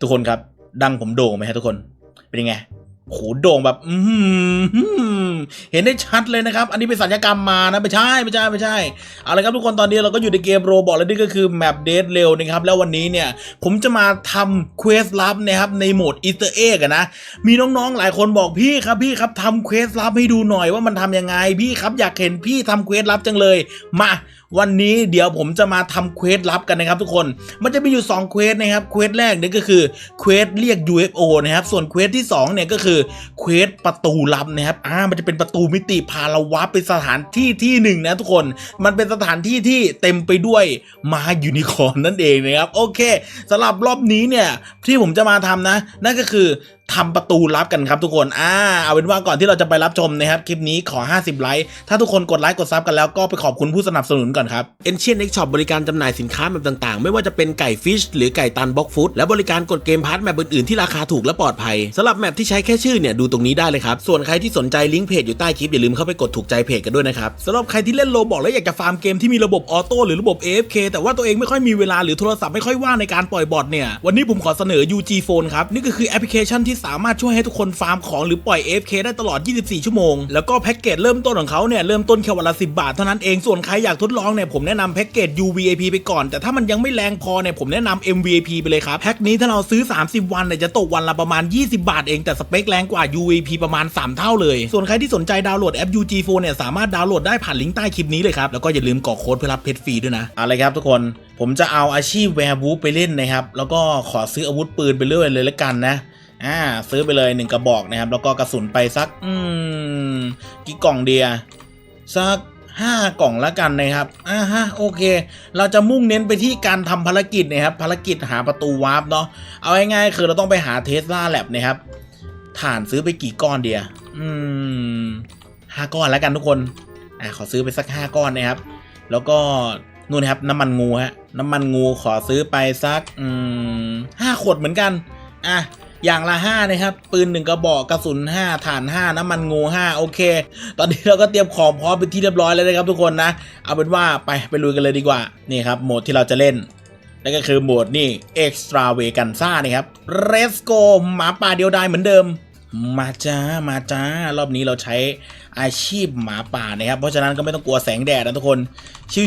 ทุกคนครับ ดังผมโด่งไหมฮะทุกคน เป็นยังไงโหโด่งแบบ อืเห็นได้ชัดเลยนะครับ อันนี้เป็นสัญญกรรมมานะ ไม่ใช่ไม่ใช่ไม่ใช่ เอาละครับทุกคนตอนนี้เราก็อยู่ในเกมโรบอทแล้วนี่ก็คือแมปเดทเร็วนะครับ แล้ววันนี้เนี่ย ผมจะมาทำเควสลับนะครับ ในโหมดอีสเตอร์เอ็กนะ มีน้องๆหลายคนบอกพี่ครับพี่ครับทำเควสลับให้ดูหน่อยว่ามันทำยังไงพี่ครับอยากเห็นพี่ทำเควสลับจังเลย มา วันนี้เดี๋ยวผมจะมาทำเควสลับกันนะครับทุกคน มันจะมีอยู่2เควสนะครับ เควสแรกเนี่ยก็คือเควสเรียก UFO นะครับ ส่วนเควสที่2เนี่ยก็คือเควสประตูลับนะครับ อ่า มันจะเป็นประตูมิติพาเราวับไปสถานที่ที่หนึ่งนะทุกคน มันเป็นสถานที่ที่เต็มไปด้วยมายูนิคอร์นนั่นเองนะครับ โอเคสำหรับรอบนี้เนี่ยที่ผมจะมาทำนะ นั่นก็คือ ทำประตูลับกันครับทุกคน อ่า เอาเป็นว่าก่อนที่เราจะไปรับชมนะครับ คลิปนี้ขอ 50 ไลค์ ถ้าทุกคนกดไลค์ กดซับกันแล้วก็ไปขอบคุณผู้สนับสนุนก่อนครับ Ancient X Shop บริการจำหน่ายสินค้าแบบต่างๆ ไม่ว่าจะเป็นไก่ฟิชหรือไก่ตันบ็อกฟุตและบริการกดเกมพาร์ทแมปอื่นๆที่ราคาถูกและปลอดภัยสำหรับแมปที่ใช้แค่ชื่อเนี่ยดูตรงนี้ได้เลยครับ ส่วนใครที่สนใจลิงก์เพจอยู่ใต้คลิปอย่าลืมเข้าไปกดถูกใจเพจกันด้วยนะครับสำหรับใครที่เล่นโลบอกแล้วอยากจะฟาร์มเกมที่มีระบบออโต้หรือระบบ AFK แต่ว่าตัวเองไม่ค่อยมีเวลาหรือโทรศัพท์ไม่ค่อยว่างในการปล่อยบอทเนี่ยวันนี้ผมขอเสนอ UG Phone ครับนี่ก็คือแอปพลิเคชันที่สามารถช่วยให้ทุกคนฟาร์มของหรือปล่อย AFK ได้ตลอด 24 ชั่วโมง แล้วก็แพ็กเกจเริ่มต้นของเขาเนี่ยเริ่มต้นแค่วันละ 10 บาทเท่านั้นเอง ส่วนใครอยากทดลองเนี่ยผมแนะนำแพ็กเกจ UVIP ไปก่อน แต่ถ้ามันยังไม่แรงพอเนี่ยผมแนะนำ MVIP ไปเลยครับแพ็กนี้ถ้าเราซื้อ 30 วันเนี่ยจะตกวันละประมาณ 20 บาทเองแต่สเปคแรงกว่า UVP ประมาณ 3 เท่าเลย ส่วนใครที่สนใจดาวน์โหลดแอป UG Phone เนี่ยสามารถดาวน์โหลดได้ผ่านลิงก์ใต้คลิปนี้เลยครับแล้วก็อย่าลืมกรอกโค้ดเพื่อรับเพชรฟรีด้วยนะอาเลยครับทุกคนผมจะเอาอาชีพแวร์วูไปเล่นนะครับแล้วก็ขอซื้ออาวุธปืนไปเรื่อยเลยละกันนะ อ่าซื้อไปเลยหนึ่งกระบอกนะครับ แล้วก็กระสุนไปสัก อืม กี่กล่องเดียสักห้ากล่องละกันนะครับ อ่าฮะโอเค เราจะมุ่งเน้นไปที่การทำภารกิจนะครับ ภารกิจหาประตูวาร์ปเนาะ เอาง่ายๆคือเราต้องไปหาเทสลาแลบนะครับ ฐานซื้อไปกี่ก้อนเดียอืมห้าก้อนแล้วกันทุกคน อ่าขอซื้อไปสักห้าก้อนนะครับ แล้วก็นู่นนะครับน้ำมันงูฮะ น้ำมันงูขอซื้อไปสัก อืมห้าขวดเหมือนกัน อะ อย่างละ5นะครับ ปืนหนึ่งกระบอกกระสุน 5 ฐาน 5 น้ำมันงู 5 โอเค ตอนนี้เราก็เตรียมของพร้อมเป็นที่เรียบร้อยแล้วนะครับทุกคนนะ เอาเป็นว่าไปไปลุยกันเลยดีกว่า นี่ครับโหมดที่เราจะเล่นนั่นก็คือโหมดนี่ Extra v e g a n z a นี่ครับ Let's go หมาป่าเดียวดายเหมือนเดิม มาจ้า มาจ้า รอบนี้เราใช้อาชีพหมาป่านะครับ เพราะฉะนั้นก็ไม่ต้องกลัวแสงแดดนะทุกคน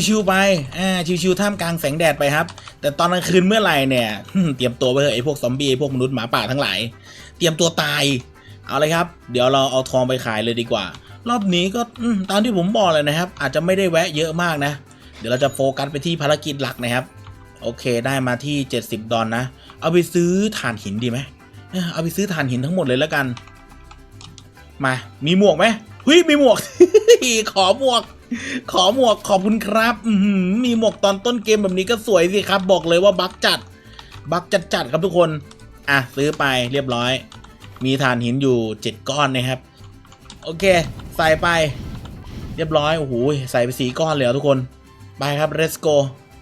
ชิวๆไป อ่า ชิวๆท่ามกลางแสงแดดไปครับ แต่ตอนกลางคืนเมื่อไหร่เนี่ย เตรียมตัวไปเถอะไอ้พวกซอมบี้ไอ้พวกมนุษย์หมาป่าทั้งหลาย เตรียมตัวตาย เอาเลยครับ เดี๋ยวเราเอาทองไปขายเลยดีกว่า รอบนี้ก็ตามที่ผมบอกเลยนะครับ อาจจะไม่ได้แวะเยอะมากนะ เดี๋ยวเราจะโฟกัสไปที่ภารกิจหลักนะครับ โอเค ได้มาที่ 70 ดอลนะ เอาไปซื้อถ่านหินดีไหม เอาไปซื้อถ่านหินทั้งหมดเลยแล้วกัน มา มีหมวกไหมเฮ้ยมีหมวก ขอหมวก ขอหมวกขอบคุณครับอือหือมีหมวกตอนต้นเกมแบบนี้ก็สวยสิครับ บอกเลยว่าบักจัด บักจัดจัดครับทุกคน อะซื้อไปเรียบร้อย มีถ่านหินอยู่7ก้อนนะครับ โอเค ใส่ไป เรียบร้อยโอ้โหใส่ไปสีก้อนเลยทุกคน ไปครับ let's go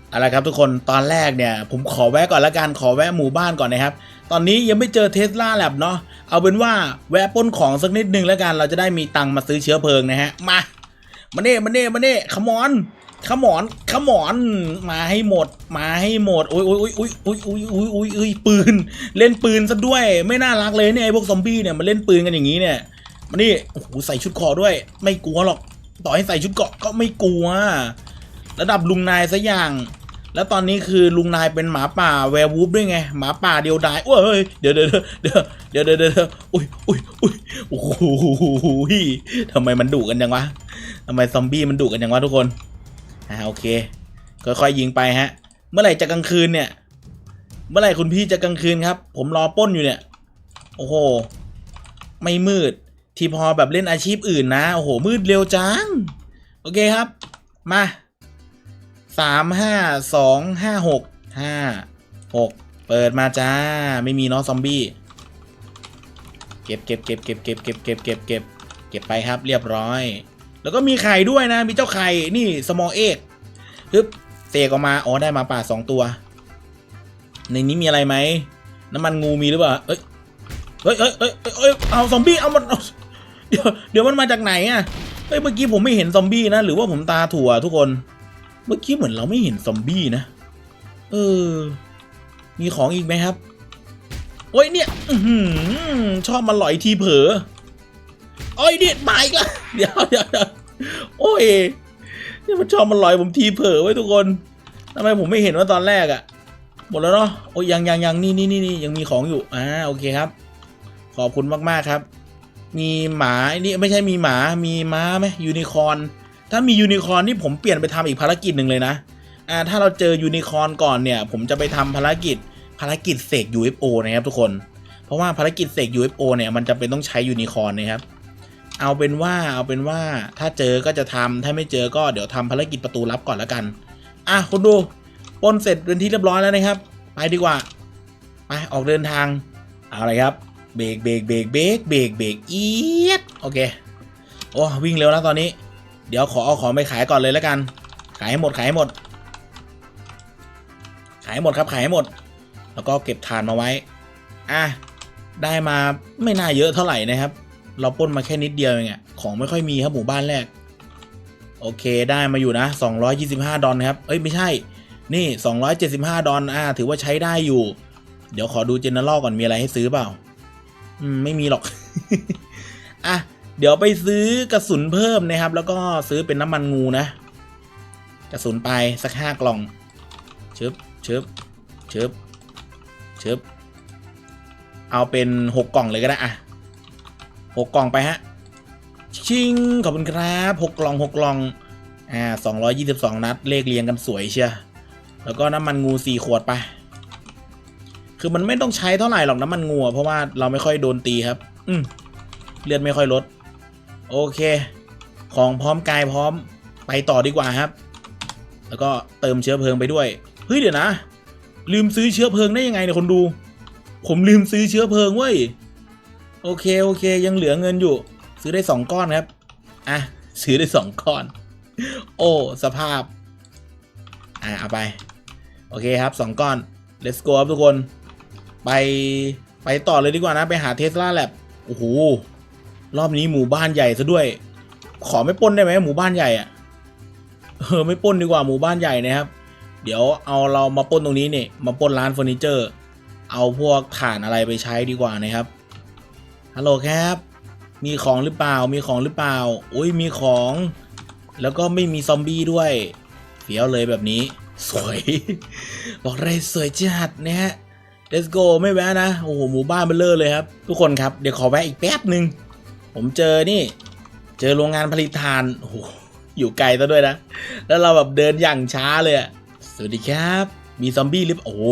เอาละครับทุกคนตอนแรกเนี่ย ผมขอแวะก่อนละกันขอแวะหมู่บ้านก่อนนะครับ ตอนนี้ยังไม่เจอเทสลาแลบเนาะเอาเป็นว่าแวะป้นของสักนิดนึงแล้วกัน เราจะได้มีตังค์มาซื้อเชื้อเพลิงนะฮะ มามาเน่มาเน่มาเน่ขมอนขมอนขมอนมาให้หมด มาให้หมดโอ้ยโอ้ยโอ้ยโอ้ยโอ้ยโอ้ยโอ้ยโอ้ยปืน เล่นปืนซะด้วย ไม่น่ารักเลยเนี่ยไอ้พวกซอมบี้เนี่ยมันเล่นปืนกันอย่างนี้เนี่ยมานี่โอ้โหใส่ชุดเกราะด้วย ไม่กลัวหรอก ต่อให้ใส่ชุดเกราะก็ไม่กลัว ระดับลุงนายซะอย่าง แล้วตอนนี้คือลุงนายเป็นหมาป่าแวร์วูฟด้วยไง หมาป่าเดียวดายโอ้ยเดี๋ยวเดี๋ยวเดี๋ยวเดี๋ยวเดี๋ยวเดี๋ยวเดี๋ยวอุ้ยอุ้ยอุ้ยโอ้โหทำไมมันดุกันจังวะทำไมซอมบี้มันดุกันจังวะทุกคนอ่าโอเคค่อยๆยิงไปฮะ เมื่อไหร่จะกลางคืนเนี่ย เมื่อไหร่คุณพี่จะกลางคืนครับ ผมรอป้นอยู่เนี่ย โอ้โห ไม่มืด ที่พอแบบเล่นอาชีพอื่นนะ โอ้โห มืดเร็วจัง โอเคครับ มา สามห้าสองห้าหกห้าหกเปิดมาจ้า ไม่มีเนาะซอมบี้เก็บเก็บเก็บเก็บเก็บเก็บเก็บเก็บเก็บเก็บไปครับเรียบร้อย แล้วก็มีไข่ด้วยนะ มีเจ้าไข่ นี่สมอเอกฮึบเสกออกมา อ๋อ ได้มาป่าสองตัว ในนี้มีอะไรไหม น้ำมันงูมีหรือเปล่า เอ้ย เฮ้ยเฮ้ยเฮ้ยเฮ้ยเอาซอมบี้ เอามันเดี๋ยว เดี๋ยวมันมาจากไหนอะเฮ้ย เมื่อกี้ผมไม่เห็นซอมบี้นะ หรือว่าผมตาถั่วทุกคน เมื่อกี้เหมือนเราไม่เห็นซอมบี้นะ เออ มีของอีกไหมครับ โอ้ยเนี่ยอชอบมาหลอยทีเผลอโอ้ยเนี่ยมาอีกแล้วเดี๋ยวเดี๋ยวโอ้ยนี่มันชอบมาหลอยผมทีเผลอไว้ทุกคนทำไมผมไม่เห็นว่าตอนแรกอะหมดแล้วเนาะโอ้ยยังยังยังนี่นี่นี่นี่ยังมีของอยู่อ่าโอเคครับ ขอบคุณมากๆครับ มีหมานี่ไม่ใช่มีหมามีม้าไหมยูนิคอร์น ถ้ามียูนิคอร์นนี่ผมเปลี่ยนไปทำอีกภารกิจหนึ่งเลยนะอ่าถ้าเราเจอยูนิคอร์นก่อนเนี่ยผมจะไปทำภารกิจภารกิจเสก UFO นะครับทุกคน เพราะว่าภารกิจเสก UFO เนี่ยมันจะเป็นต้องใช้ยูนิคอร์นนะครับ เอาเป็นว่าเอาเป็นว่าถ้าเจอก็จะทำถ้าไม่เจอก็เดี๋ยวทำภารกิจประตูลับก่อนแล้วกัน อะคุณดูปนเสร็จเป็นที่เรียบร้อยแล้วนะครับ ไปดีกว่า ไปออกเดินทาง เอาเลยครับ เบรกเบรกเบรกเบรกเบรกเบรกเอียดโอเค โอ้วิ่งเร็วแล้วตอนนี้ เดี๋ยวขอเอาของไปขายก่อนเลยแล้วกัน ขายให้หมดขายให้หมด ขายให้หมดครับขายให้หมด แล้วก็เก็บฐานมาไว้ อะ ได้มาไม่น่าเยอะเท่าไหร่นะครับ เราปล้นมาแค่นิดเดียวเองอะของไม่ค่อยมีครับหมู่บ้านแรก โอเคได้มาอยู่นะ 225 ดอลครับ เอ้ยไม่ใช่ นี่ 275 ดอลอ่า ถือว่าใช้ได้อยู่ เดี๋ยวขอดูเจเนอเรลก่อนมีอะไรให้ซื้อเปล่า อืมไม่มีหรอก อะ เดี๋ยวไปซื้อกระสุนเพิ่มนะครับ แล้วก็ซื้อเป็นน้ำมันงูนะ กระสุนไปสักห้ากล่องชึบชึบชึบชึบเอาเป็นหกกล่องเลยก็ได้อะหกกล่องไปฮะ ชิงขอบคุณครับหกกล่องหกกล่อง อ่าสองร้อยยี่สิบสองนัด เลขเรียงกันสวยเชียแล้วก็น้ำมันงูสี่ขวดไป คือมันไม่ต้องใช้เท่าไหร่หรอกน้ำมันงูเพราะว่าเราไม่ค่อยโดนตีครับ อืมเลือดไม่ค่อยลด โอเค ของพร้อมกายพร้อมไปต่อดีกว่าครับ แล้วก็เติมเชื้อเพลิงไปด้วย เฮ้ยเดี๋ยวนะ ลืมซื้อเชื้อเพลิงได้ยังไงเนี่ยคนดู ผมลืมซื้อเชื้อเพลิงเว้ย โอเคโอเค ยังเหลือเงินอยู่ ซื้อได้สองก้อนครับ อะ ซื้อได้สองก้อน โอ้ สภาพ อะเอาไป โอเคครับสองก้อน let's go ครับทุกคน ไปไปต่อเลยดีกว่านะ ไปหาเทสลาแลบโอ้โห รอบนี้หมู่บ้านใหญ่ซะด้วย ขอไม่ป้นได้ไหมหมู่บ้านใหญ่อะเออไม่ป้นดีกว่าหมู่บ้านใหญ่นะครับ เดี๋ยวเอาเรามาป้นตรงนี้เนี่ยมาป้นร้านเฟอร์นิเจอร์ เอาพวกถ่านอะไรไปใช้ดีกว่านะครับฮัลโหลครับมีของหรือเปล่ามีของหรือเปล่าอุ้ยมีของ แล้วก็ไม่มีซอมบี้ด้วยเฟี้ยวเลยแบบนี้ สวย บอกเลยสวยจัดนะฮะ let's go ไม่แวะนะ โอ้โห หมู่บ้านเบลเลอร์เลยครับ ทุกคนครับ เดี๋ยวขอแวะอีกแป๊บหนึ่ง ผมเจอนี่ เจอโรงงานผลิตถ่านโอ้โหอยู่ไกลซะด้วยนะ แล้วเราแบบเดินอย่างช้าเลยอะสวัสดีครับ มีซอมบี้หรือโอ้โห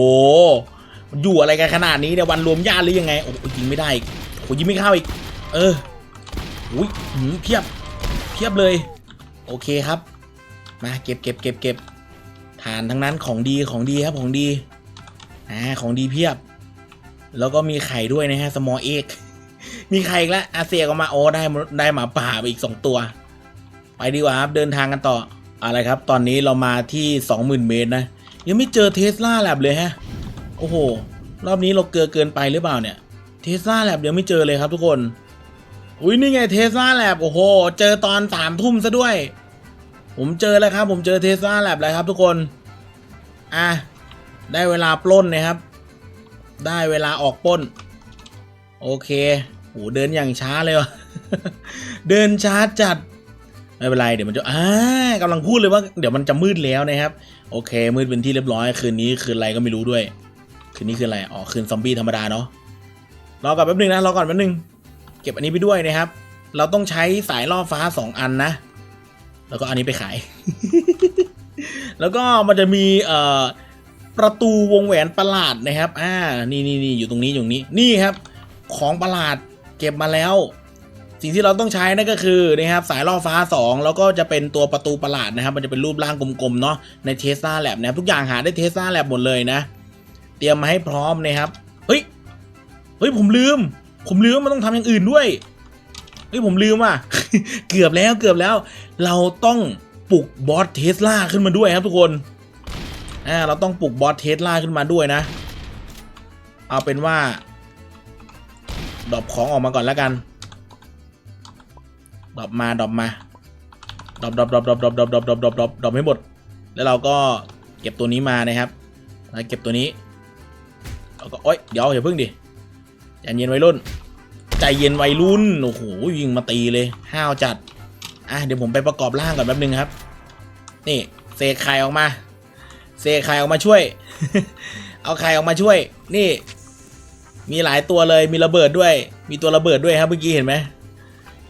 มันอยู่อะไรกันขนาดนี้เนี่ยวันรวมญาติหรือยังไง โอ้โหยิงไม่ได้อีกโอ้โหยิงไม่เข้าอีก เอออุ้ยหืมเพียบเพียบเลย โอเคครับ มาเก็บเก็บเก็บเก็บฐานทั้งนั้นของดีของดีครับของดีอ่าของดีเพียบ แล้วก็มีไข่ด้วยนะฮะสมอเอก มีไข่อีกล้วอาเซียก็มาโอ้ได้ได้หมาป่าไปอีกสองตัว ไปดีกว่าครับเดินทางกันต่ออะไรครับ ตอนนี้เรามาที่สองหมื่นเมตรนะ ยังไม่เจอเทสลาแลบเลยฮะ โอ้โห รอบนี้เราเกินเกินไปหรือเปล่าเนี่ยเทสลาแลบยังไม่เจอเลยครับทุกคนอุ้ยนี่ไงเทสลาแลบโอ้โห เจอตอนสามทุ่มซะด้วย ผมเจอแล้วครับ ผมเจอเทสลาแลบแล้วครับทุกคน อะ ได้เวลาปล้นนะครับ ได้เวลาออกปล้น โอเค หเดินอย่างช้าเลยวะเดินช้าจัด ไม่เป็นไร เดี๋ยวมันจะอ่ากำลังพูดเลยว่าเดี๋ยวมันจะมืดแล้วนะครับ โอเค มืดเป็นที่เรียบร้อย คืนนี้คืนอะไรก็ไม่รู้ด้วย คืนนี้คืนอะไร อ๋อ คืนซอมบี้ธรรมดาเนาะ รอก่อนแป๊บนึงนะ รอก่อนแป๊บนึง เก็บอันนี้ไปด้วยนะครับ เราต้องใช้สายล่อฟ้าสองอันนะ แล้วก็อันนี้ไปขาย แล้วก็มันจะมีเอ่อประตูวงแหวนประหลาดนะครับ อ่า นี่นี่นี่อยู่ตรงนี้อยู่ตรงนี้ นี่ครับ ของประหลาด เก็บมาแล้ว สิ่งที่เราต้องใช้นั่นก็คือนะครับสายล่อฟ้า 2 แล้วก็จะเป็นตัวประตูประหลาดนะครับ มันจะเป็นรูปร่างกลมๆเนาะในเทสลาแลบนะครับทุกอย่างหาได้เทสลาแลบหมดเลยนะ เตรียมมาให้พร้อมนะครับเฮ้ยเฮ้ยผมลืม ผมลืมมันต้องทำอย่างอื่นด้วยเฮ้ยผมลืมอะเกือบแล้วเกือบแล้ว เราต้องปลุกบอสเทสลาขึ้นมาด้วยครับทุกคนอ่าเราต้องปลุกบอสเทสลาขึ้นมาด้วยนะ เอาเป็นว่า ดรอปของออกมาก่อนแล้วกันดรอปมาดรอปมาดรอปดรอปดรอปดรอปดรอปดรอปดรอปดรอปดรอปดรอปดรอปให้หมด แล้วเราก็เก็บตัวนี้มานะครับแล้วเก็บตัวนี้แล้วก็โอ๊ยเดี๋ยวอย่าเพิ่งดิใจเย็นวัยรุ่น ใจเย็นวัยรุ่นโอ้โหยิงมาตีเลยห้าวจัดอะเดี๋ยวผมไปประกอบร่างก่อนแป๊บนึงครับ นี่เสกไข่ออกมาเสกไข่ออกมาช่วย เอาไข่ออกมาช่วย นี่ มีหลายตัวเลยมีระเบิดด้วย มีตัวระเบิดด้วยครับเมื่อกี้เห็นไหม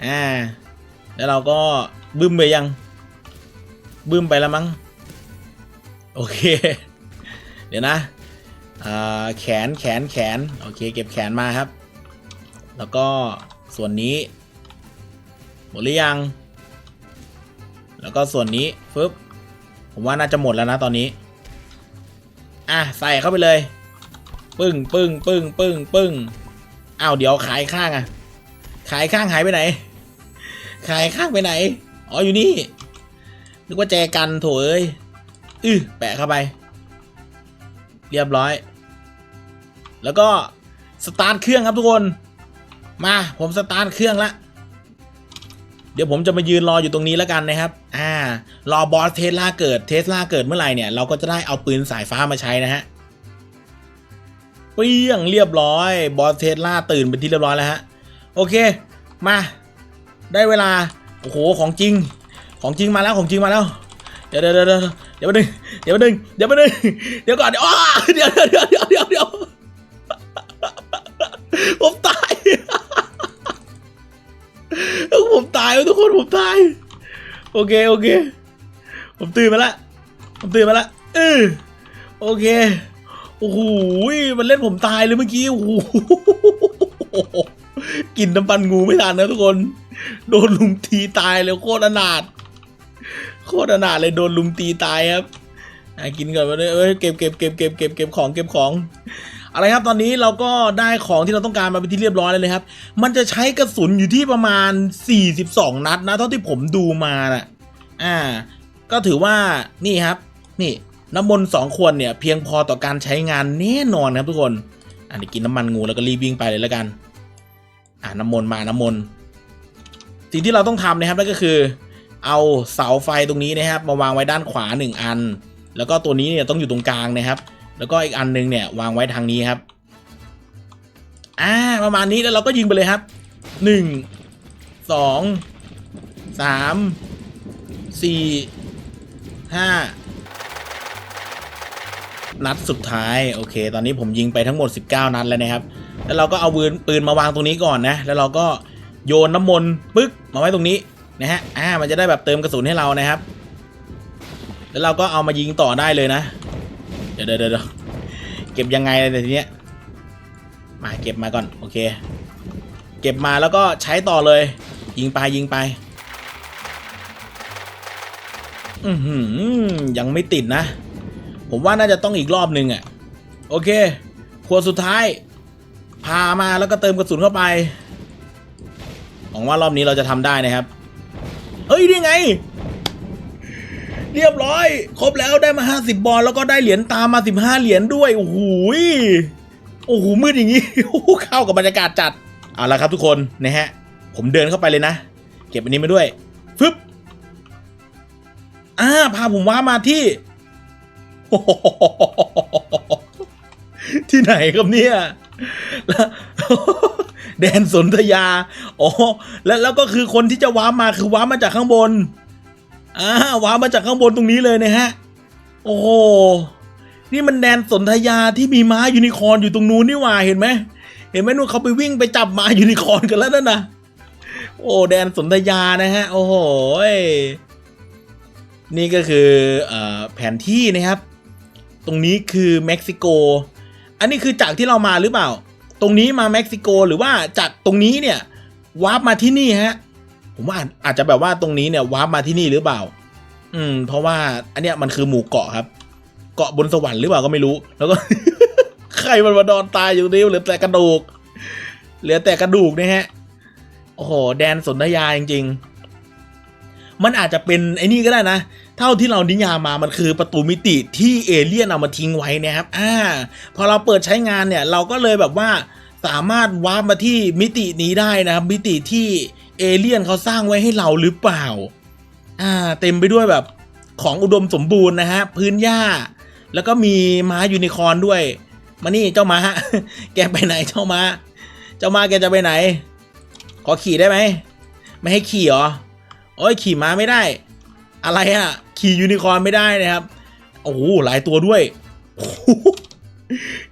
อ่าแล้วเราก็บึ้มไปยัง บึ้มไปแล้วมั้งโอเค เดี๋ยวนะแขนแขนแขนโอเค เก็บแขนมาครับ แล้วก็ส่วนนี้หมดหรือยัง แล้วก็ส่วนนี้ฟึบผมว่าน่าจะหมดแล้วนะตอนนี้ อะ ใส่เข้าไปเลย ปึ้งปึ้งปึ้งปึ้งปึ้งอ้าวเดี๋ยวขายข้างอะขายข้างหายไปไหน ขายข้างไปไหน อ๋ออยู่นี่ นึกว่าแจกันโถเอ้ยอื้อแปะเข้าไป เรียบร้อย แล้วก็สตาร์ทเครื่องครับทุกคน มาผมสตาร์ทเครื่องละเดี๋ยวผมจะมายืนรออยู่ตรงนี้แล้วกันนะครับ อ่า รอบอสเทสลาเกิด เทสลาเกิดเมื่อไหร่เนี่ย เราก็จะได้เอาปืนสายฟ้ามาใช้นะฮะ เปี้ยงเรียบร้อย บอสเทสลาตื่นเป็นที่เรียบร้อยแล้วฮะ โอเค มา ได้เวลา โอ้โห ของจริง ของจริงมาแล้ว ของจริงมาแล้ว เดี๋ยวเดี๋ยวเดี๋ยวเดี๋ยวมาดึงเดี๋ยวมาดึงเดี๋ยวมาดึงเดี๋ยวก่อนเดี๋ยวเดี๋ยวเดี๋ยวเดี๋ยวเดี๋ยวเดี๋ยวเดี๋ยวผมตาย ผมตายทุกคน ผมตาย โอเค โอเค ผมตื่นมาละ ผมตื่นมาละเออโอเค โอ้โหมันเล่นผมตายเลยเมื่อกี้โอ้โหกินน้ำปันงูไม่ทันนะทุกคน โดนลุมตีตายเลยโคตรอนาถโคตรอนาถเลยโดนลุมตีตายครับอะกินก่อนมาเลยเอ้ยเก็บเก็บเก็บเก็บเก็บเก็บของเก็บของอะไรครับตอนนี้เราก็ได้ของที่เราต้องการมาเป็นที่เรียบร้อยแล้วเลยครับ มันจะใช้กระสุนอยู่ที่ประมาณ 42 นัดนะเท่าที่ผมดูมาน่ะอ่า ก็ถือว่านี่ครับ นี่ น้ำมนต์สองขวดเนี่ยเพียงพอต่อการใช้งานแน่นอนครับทุกคนอ่าเดี๋ยวกินน้ำมันงูแล้วก็รีบวิ่งไปเลยแล้วกัน อ่าน้ำมนต์มาน้ำมนต์สิ่งที่เราต้องทำนะครับนั่นก็คือ เอาเสาไฟตรงนี้นะครับ มาวางไว้ด้านขวาหนึ่งอัน แล้วก็ตัวนี้เนี่ยต้องอยู่ตรงกลางนะครับ แล้วก็อีกอันนึงเนี่ยวางไว้ทางนี้ครับ อ่าประมาณนี้แล้วเราก็ยิงไปเลยครับหนึ่งสองสามสี่ห้า นัดสุดท้ายโอเค ตอนนี้ผมยิงไปทั้งหมด 19 นัดแล้วนะครับ แล้วเราก็เอาปืนปืนมาวางตรงนี้ก่อนนะ แล้วเราก็โยนน้ำมนต์ปึ๊กมาไว้ตรงนี้นะฮะอ่ามันจะได้แบบเติมกระสุนให้เรานะครับ แล้วเราก็เอามายิงต่อได้เลยนะ เดี๋ยวเดี๋ยวเดี๋ยวเก็บยังไงเลยทีเนี้ยมาเก็บมาก่อนโอเค เก็บมาแล้วก็ใช้ต่อเลย ยิงไปยิงไปอือหือยังไม่ติดนะ ผมว่าน่าจะต้องอีกรอบหนึ่งอะ่ะ โอเค ขวดสุดท้าย พามาแล้วก็เติมกระสุนเข้าไป หวังว่ารอบนี้เราจะทำได้นะครับ เฮ้ยนี่ไง เรียบร้อย ครบแล้วได้มา 50 บอลแล้วก็ได้เหรียญตามมา 15 เหรียญด้วย โอ้โหยโอ้โหมืดอย่างนี้โอ้เข้ากับบรรยากาศจัด เอาละครับทุกคนนะฮะ ผมเดินเข้าไปเลยนะ เก็บอันนี้มาด้วยฟึบอ่าพาผมว้ามาที่ ที่ไหนครับเนี่ยแล้วแดนสนธยา อ๋อ แล้วแล้วก็คือคนที่จะว้ามาคือว้ามาจากข้างบน อ่า ว้ามาจากข้างบนตรงนี้เลยนะฮะ โอ้โห นี่มันแดนสนธยาที่มีม้ายูนิคอร์นอยู่ตรงนู้นนี่หว่า เห็นไหม เห็นไหมนู่นเขาไปวิ่งไปจับม้ายูนิคอร์นกันแล้วนั่นนะโอ้ แดนสนธยานะฮะ โอ้โหยนี่ก็คือเอ่อแผนที่นะครับ ตรงนี้คือเม็กซิโก อันนี้คือจากที่เรามาหรือเปล่า ตรงนี้มาเม็กซิโกหรือว่าจากตรงนี้เนี่ยวาร์ปมาที่นี่ฮะ ผมว่าอาจจะแบบว่าตรงนี้เนี่ยวาร์ปมาที่นี่หรือเปล่า อืม เพราะว่าอันเนี้ยมันคือหมู่เกาะครับ เกาะบนสวรรค์หรือเปล่าก็ไม่รู้ แล้วก็ใครมันมาดอนตายอยู่นี้เหลือแต่กระดูก เหลือแต่กระดูกนะฮะ โอ้โห แดนสนธยาจริง ๆ มันอาจจะเป็นไอ้นี่ก็ได้นะ เท่าที่เรานิยามมามันคือประตูมิติที่เอเลี่ยนเอามาทิ้งไว้นะครับ อ่า พอเราเปิดใช้งานเนี่ยเราก็เลยแบบว่าสามารถวาร์ปมาที่มิตินี้ได้นะครับ มิติที่เอเลี่ยนเขาสร้างไว้ให้เราหรือเปล่า อ่า เต็มไปด้วยแบบของอุดมสมบูรณ์นะฮะพื้นหญ้า แล้วก็มีม้ายูนิคอร์นด้วย มานี่เจ้าม้า แกไปไหนเจ้าม้า เจ้ามาแกจะไปไหน ขอขี่ได้ไหม ไม่ให้ขี่เหรอ โอ้ยขี่ม้าไม่ได้ อะไรอะ่ะ ขี่ยูนิคอร์นไม่ได้นะครับ โอ้โหหลายตัวด้วย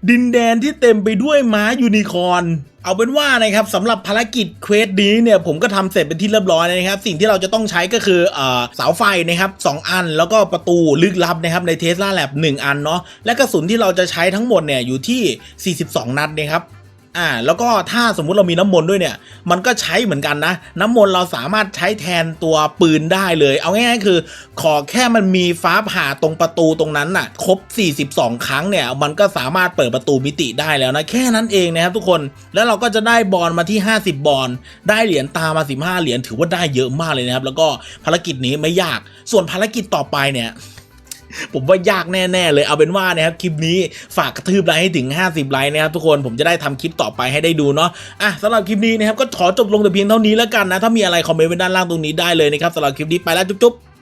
ดินแดนที่เต็มไปด้วยม้ายูนิคอร์นเอาเป็นว่านะครับสำหรับภารกิจเควสนี้เนี่ยผมก็ทำเสร็จเป็นที่เรียบร้อยนะครับ สิ่งที่เราจะต้องใช้ก็คือเออสาไฟนะครับสองอันแล้วก็ประตูลึกลับนะครับในเทสลาแลบ1อันเนาะและกระสุนที่เราจะใช้ทั้งหมดเนี่ยอยู่ที่ 42 นัดนะครับ อ่าแล้วก็ถ้าสมมุติเรามีน้ำมนต์ด้วยเนี่ย มันก็ใช้เหมือนกันนะ น้ำมนต์เราสามารถใช้แทนตัวปืนได้เลย เอาง่ายๆคือ ขอแค่มันมีฟ้าผ่าตรงประตูตรงนั้นน่ะ ครบ 42 ครั้งเนี่ย มันก็สามารถเปิดประตูมิติได้แล้วนะ แค่นั้นเองนะครับทุกคนแล้วเราก็จะได้บอลมาที่ 50 บอลได้เหรียญตามมา15 เหรียญถือว่าได้เยอะมากเลยนะครับแล้วก็ภารกิจนี้ไม่ยากส่วนภารกิจต่อไปเนี่ย ผมว่ายากแน่ๆเลยเอาเป็นว่านะครับคลิปนี้ฝากกระทืบไลค์ให้ถึง 50 ไลค์นะครับทุกคนผมจะได้ทำคลิปต่อไปให้ได้ดูเนาะอะสำหรับคลิปนี้นะครับก็ขอจบลงแต่เพียงเท่านี้แล้วกันนะถ้ามีอะไรคอมเมนต์ไว้ด้านล่างตรงนี้ได้เลยนะครับสำหรับคลิปนี้ไปแล้วจุ๊บๆ